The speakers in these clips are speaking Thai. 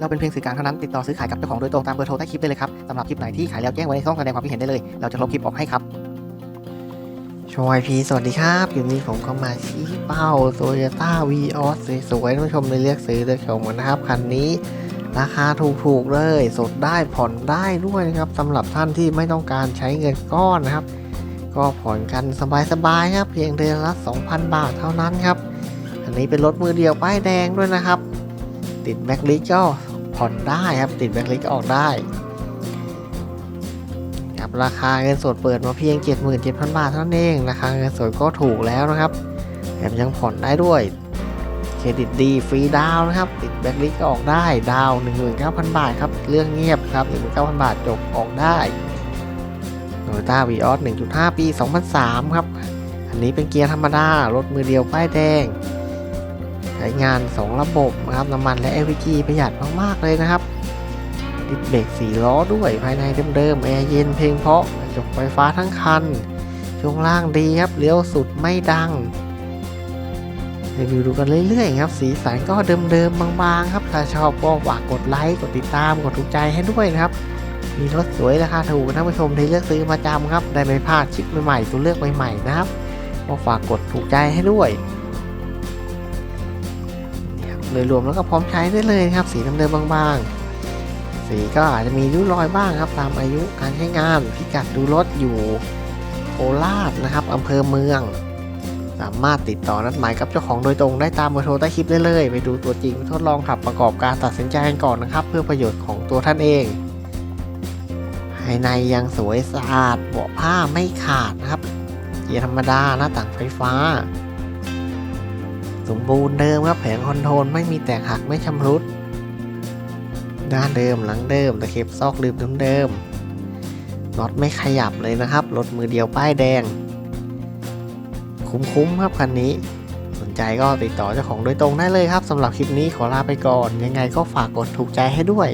เราเป็นเพียงสื่อกลางเท่านั้นติดต่อซื้อขายกับเจ้าของโดยตรงตามเบอร์โทรใต้คลิปได้เลยครับสำหรับคลิปไหนที่ขายแล้วแจ้งไว้ในช่องแสดงความคิดเห็นได้เลย เราจะลบคลิปออกให้ครับชวายพีสวัสดีครับอยู่นี้ผมก็มาชี้เป้าโตโยต้าวีออสสวยๆท่านผู้ชมเลยเลือกซื้อเลือกชมกันนะครับคันนี้ราคาถูกๆเลย สดได้ผ่อนได้ด้วยนะครับสำหรับท่านที่ไม่ต้องการใช้เงินก้อนนะครับ ก็ผ่อนกันสบายๆครับ เพียงเดือนละ 2,000 บาทเท่านั้นครับ อันนี้เป็นรถมือเดียวป้ายแดงด้วยนะครับ ติดแบ็คลิกก็ ผ่อนได้ครับติดแบ็คลิกออกได้ครับราคาเงินสดเปิดมาเพียง 77,000 บาทเท่านั้นเองราคาเงินสดก็ถูกแล้วนะครับแถมยังผ่อนได้ด้วยเครดิตดีฟรีดาวนะครับ ติดแบ็คลิกก็ออกได้ดาวน์19,000 บาทครับ เรื่องเงียบครับ 19,000 บาทจบออกได้โตโยต้าวีออส1.5 ปี 2003 ครับ อันนี้เป็นเกียร์ธรรมดารถมือเดียวป้ายแดง ช้งาน 2 ระบบนะครับน้ำมันและ LPG ประหยัดมาก ๆ เลยนะครับดิสเบรก4ล้อด้วยภายในเดิมๆแอร์เย็นเพลงเพราะกระจกไฟฟ้าทั้งคัน ช่วงล่างดีครับเลี้ยวสุดไม่ดังรีวิวดูกันเรื่อยๆครับ สีสันก็เดิมๆบางๆ ครับ ถ้าชอบก็ฝากกดไลค์ กดติดตาม กดถูกใจให้ด้วยนะครับ มีรถสวยราคาถูกท่านผู้ชมที่เลือกซื้อมาจำครับ ได้ไม่พลาดชิปใหม่ๆ ตัวเลือกใหม่ๆนะครับ ก็ฝากกดถูกใจให้ด้วย โดยรวมแล้วก็พร้อมใช้ได้เลยครับ สีเดิมๆบางๆ สีก็อาจจะมีริ้วรอยบ้างครับ ตามอายุการใช้งาน พิกัดดูรถอยู่โคราชนะครับอำเภอเมือง สามารถติดต่อนัดหมายกับเจ้าของโดยตรงได้ตามเบอร์โทรใต้คลิปได้เลย ไปดูตัวจริงทดลองขับประกอบการตัดสินใจกันก่อนนะครับ เพื่อประโยชน์ของตัวท่านเองภายในยังสวยสะอาดเบาะผ้าไม่ขาดนะครับ เกียร์ธรรมดาหน้าต่างไฟฟ้า สมบูรณ์เดิมครับแผงคอนโทรลไม่มีแตกหักไม่ชำรุดหน้านเดิมหลังเดิมตะเข็บซอกลืมเดิมน็อตไม่ขยับเลยนะครับรถมือเดียวป้ายแดง คุ้มๆครับคันนี้สนใจก็ติดต่อเจ้าของโดยตรงได้เลยครับสำหรับคลิปนี้ขอลาไปก่อน ยังไงก็ฝากกดถูกใจให้ด้วย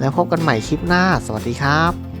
แล้วพบกันใหม่คลิปหน้า สวัสดีครับ